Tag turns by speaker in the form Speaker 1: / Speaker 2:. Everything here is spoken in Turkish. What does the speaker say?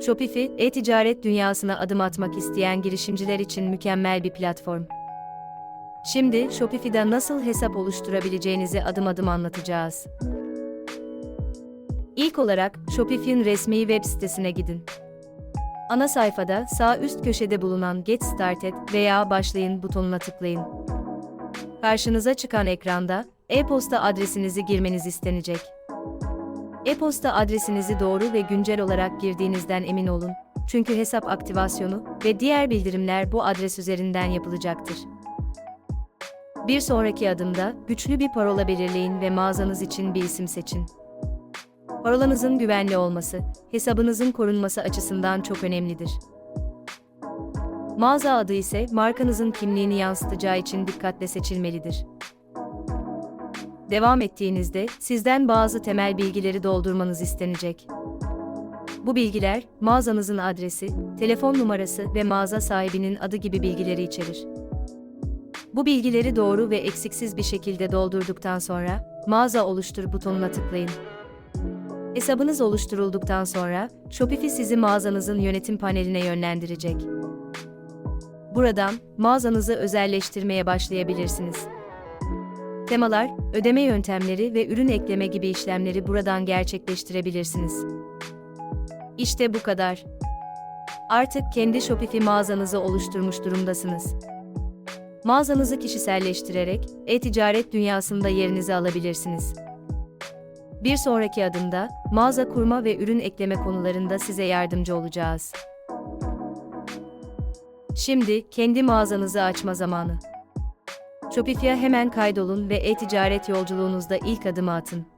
Speaker 1: Shopify, e-ticaret dünyasına adım atmak isteyen girişimciler için mükemmel bir platform. Şimdi Shopify'da nasıl hesap oluşturabileceğinizi adım adım anlatacağız. İlk olarak Shopify'in resmi web sitesine gidin. Ana sayfada sağ üst köşede bulunan Get Started veya Başlayın butonuna tıklayın. Karşınıza çıkan ekranda e-posta adresinizi girmeniz istenecek. E-posta adresinizi doğru ve güncel olarak girdiğinizden emin olun. Çünkü hesap aktivasyonu ve diğer bildirimler bu adres üzerinden yapılacaktır. Bir sonraki adımda güçlü bir parola belirleyin ve mağazanız için bir isim seçin. Parolanızın güvenli olması, hesabınızın korunması açısından çok önemlidir. Mağaza adı ise markanızın kimliğini yansıtacağı için dikkatle seçilmelidir. Devam ettiğinizde sizden bazı temel bilgileri doldurmanız istenecek. Bu bilgiler mağazanızın adresi, telefon numarası ve mağaza sahibinin adı gibi bilgileri içerir. Bu bilgileri doğru ve eksiksiz bir şekilde doldurduktan sonra mağaza oluştur butonuna tıklayın. Hesabınız oluşturulduktan sonra Shopify sizi mağazanızın yönetim paneline yönlendirecek. Buradan mağazanızı özelleştirmeye başlayabilirsiniz. Temalar, ödeme yöntemleri ve ürün ekleme gibi işlemleri buradan gerçekleştirebilirsiniz. İşte bu kadar. Artık kendi Shopify mağazanızı oluşturmuş durumdasınız. Mağazanızı kişiselleştirerek e-ticaret dünyasında yerinizi alabilirsiniz. Bir sonraki adımda mağaza kurma ve ürün ekleme konularında size yardımcı olacağız. Şimdi kendi mağazanızı açma zamanı. Shopify'a hemen kaydolun ve e-ticaret yolculuğunuzda ilk adımı atın.